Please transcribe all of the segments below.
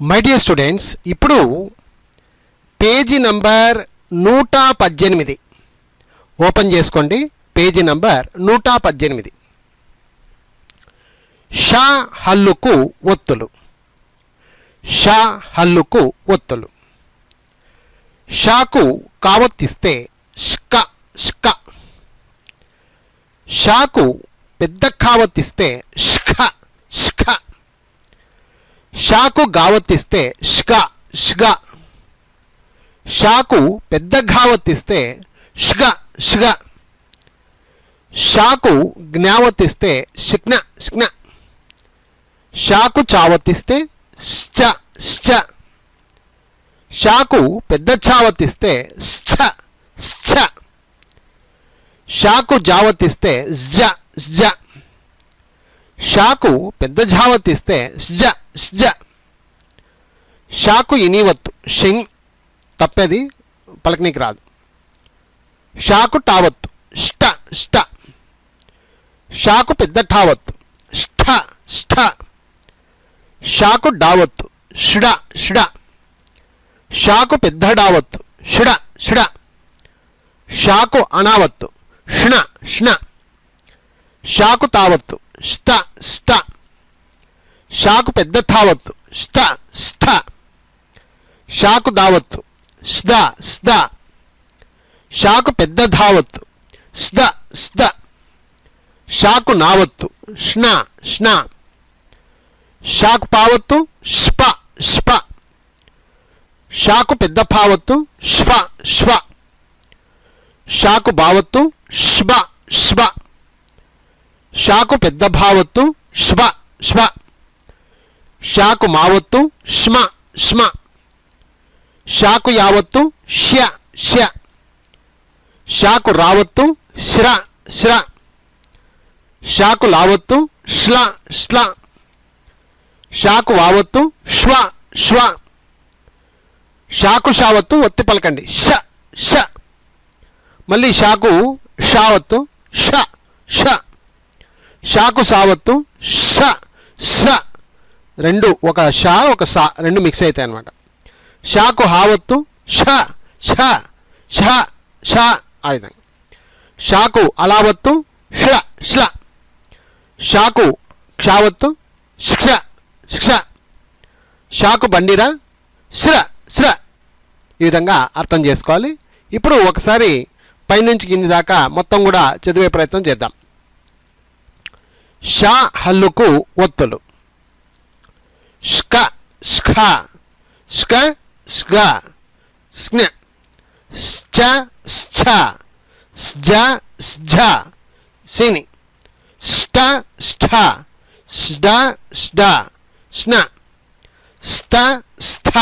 My dear students ఇప్పుడు page number నూట పద్దెనిమిది. ఓపెన్ చేసుకోండి. పేజీ నంబర్ నూట పద్దెనిమిది. షా హల్లుకు ఒత్తులు. షా హల్లుకు ఒత్తులు. షాకు కావత్తిస్తేష్కష్క షాకు పెద్ద కావత్తిస్తేష్కష్క షాకు గావత్తిస్తేష్కష్గ షాకు పెద్ద ఘావత్తిస్తే ష్ ష్ షాకు జ్ఞావత్తిస్తే శిక్న శిక్న షాకు చావత్తిస్తే శ్చ శ్చ షాకు పెద్ద చావత్తిస్తే శ్చ శ్చ షాకు జావత్తిస్తే జ్జ జ్జ షాకు పెద్ద జావత్తిస్తే జ్జ జ్జ షాకు ఇనివత్తు షింగ్ తప్పేది పలకనీకి రాదు. షాకు టావత్తు ష్ట ష్ట షాకు పెద్ద ఠావత్తు ష్ఠ ష్ఠ షాకు డావత్తు షుడ షుడ షాకు పెద్ద డావత్తు షుడ షుడ షాకు అనావత్తు షుణ షుణ షాకు తావత్తు ష్ట ష్ట షాకు పెద్ద థావత్తు. ష్ట స్థ షాకు దావత్తు. స్ద స్ద. షాకు పెద్ద ధావత్తు స్ద స్ద. షాకు నావత్తుష్ణష్ణ షాకు పావత్తు. స్ప స్ప షాకు పెద్ద పావత్తు. ష్వ శ్వ షాకు భావత్తు ష్బ శ్వ షాకు పెద్ద భావత్తు శ్వ శ్వ షాకు మావత్తు శ్మ శ్మ షాకు యావత్తు ష్య ష్య షాకు రావత్తు శ్ర శ్ర షాకు లావత్తు శ్ల శ్ల షాకు వావత్తు శ్వ శ్వ షాకు షావత్తు ఒత్తి పలకండి ష ష మళ్ళీ షాకు షావత్తు ష ష షాకు సావత్తు ష స. రెండు ఒక షా ఒక సా రెండు మిక్స్ అవుతాయి అన్నమాట షాకు హావత్తు ష ష ష ష ఆ విధంగా షాకు అలావత్తు ష్ల ష్ల షాకు క్షావత్తు శిక్ష శిక్ష షాకు బండిరా శ్ర శ్ర. ఈ విధంగా అర్థం చేసుకోవాలి. ఇప్పుడు ఒకసారి పైనుంచి కింది దాకా మొత్తం కూడా చదివే ప్రయత్నం చేద్దాం. షా హల్లుకు ఒత్తులు. ష్క స్ఖ ష్క ష్గ స్జ్ఞ శ్చ స్ఛ స్జ స్జ సిని స్ట స్ఠ స్డ స్డ స్న స్థ స్థ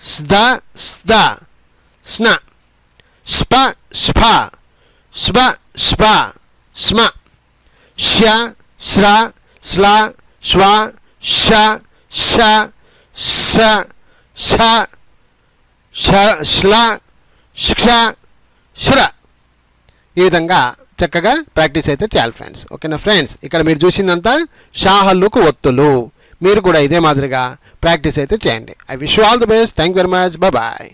స్ద స్ద స్న స్ప స్ఫ స్వ స్వ స్మ ష్య స్ర స్ల శ్వ ష ష స ష ష శ్ల శిక్ష శ్ర. ఈ విధంగా చక్కగా ప్రాక్టీస్ అయితే చేయాలి ఫ్రెండ్స్. ఓకేనా ఫ్రెండ్స్? ఇక్కడ మీరు చూసిందంతా షాహల్లుకు ఒత్తులు. మీరు కూడా ఇదే మాదిరిగా ప్రాక్టీస్ అయితే చేయండి. I wish all the best. Thank very much. Bye.